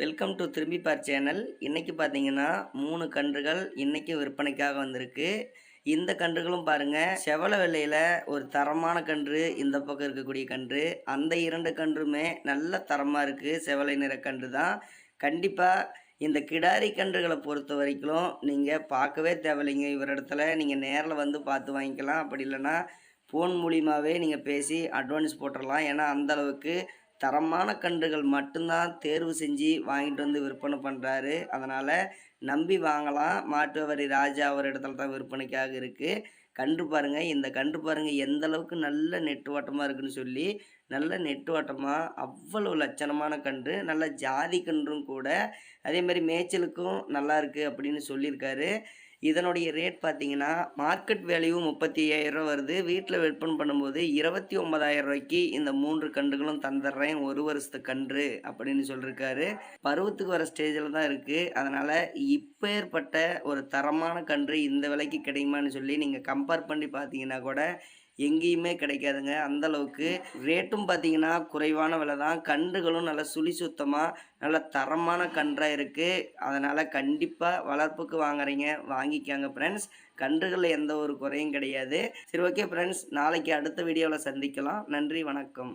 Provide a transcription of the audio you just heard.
Welcome to திரும்பி பார் channel இன்றைக்கி பார்த்தீங்கன்னா மூணு கன்றுகள் இன்றைக்கும் விற்பனைக்காக வந்திருக்கு. இந்த கன்றுகளும் பாருங்கள் செவல வெள்ளையில் ஒரு தரமான கன்று இந்த பக்கம் இருக்கக்கூடிய கன்று அந்த இரண்டு கன்றுமே நல்ல தரமாக இருக்குது செவலை நிற கன்று தான். கண்டிப்பாக இந்த கிடாரி கன்றுகளை பொறுத்த வரைக்கும் நீங்கள் பார்க்கவே தேவையில்லைங்க. இவரிடத்துல நீங்கள் நேரில் வந்து பார்த்து வாங்கிக்கலாம். அப்படி இல்லைன்னா ஃபோன் மூலியமாகவே நீங்கள் பேசி அட்வான்ஸ் போட்டுடலாம் ஏன்னா அந்தளவுக்கு தரமான கன்றுகள் மட்டும்தான் தேர்வு செஞ்சு வாங்கிட்டு வந்து விற்பனை பண்ணுறாரு அதனால் நம்பி வாங்கலாம். மாட்டுவரி ராஜா அவர் இடத்துல தான் விற்பனைக்காக இருக்குது கன்று பாருங்கள் இந்த கன்று பாருங்கள் எந்த அளவுக்கு நல்ல நெட்டு ஓட்டமாக இருக்குன்னு சொல்லி நல்ல நெட்டு ஓட்டமாக அவ்வளவு லட்சணமான கன்று நல்ல ஜாதி கன்றும் கூட. அதே மாதிரி மேய்ச்சலுக்கும் நல்லா இருக்குது அப்படின்னு சொல்லியிருக்காரு. இதனுடைய ரேட் பார்த்தீங்கன்னா மார்க்கெட் வேல்யூ முப்பத்தி ஐயாயிரம் ரூபா வருது. வீட்டில் விற்பனை பண்ணும்போது இருபத்தி ஒன்பதாயிரம் ரூபாய்க்கு இந்த மூன்று கன்றுகளும் தந்துடுறேன். ஒரு வருஷத்து கன்று அப்படின்னு சொல்லியிருக்காரு பருவத்துக்கு வர ஸ்டேஜில் தான் இருக்குது அதனால் இப்பேற்பட்ட ஒரு தரமான கன்று இந்த விலைக்கு கிடைக்குமான்னு சொல்லி நீங்கள் கம்பேர் பண்ணி பார்த்தீங்கன்னா கூட எங்கேயுமே கிடைக்காதுங்க. அந்த அளவுக்கு ரேட்டும் பார்த்தீங்கன்னா குறைவான விலை தான். கன்றுகளும் நல்ல சுழி சுத்தமாக நல்ல தரமான கன்றாக இருக்குது அதனால் கண்டிப்பாக வளர்ப்புக்கு வாங்குறீங்க. வாங்கிக்கோங்க ஃப்ரெண்ட்ஸ் கன்றுகளில் எந்த ஒரு குறையும் கிடையாது. சரி ஓகே ஃப்ரெண்ட்ஸ் நாளைக்கு அடுத்த வீடியோவில் சந்திக்கலாம். நன்றி வணக்கம்.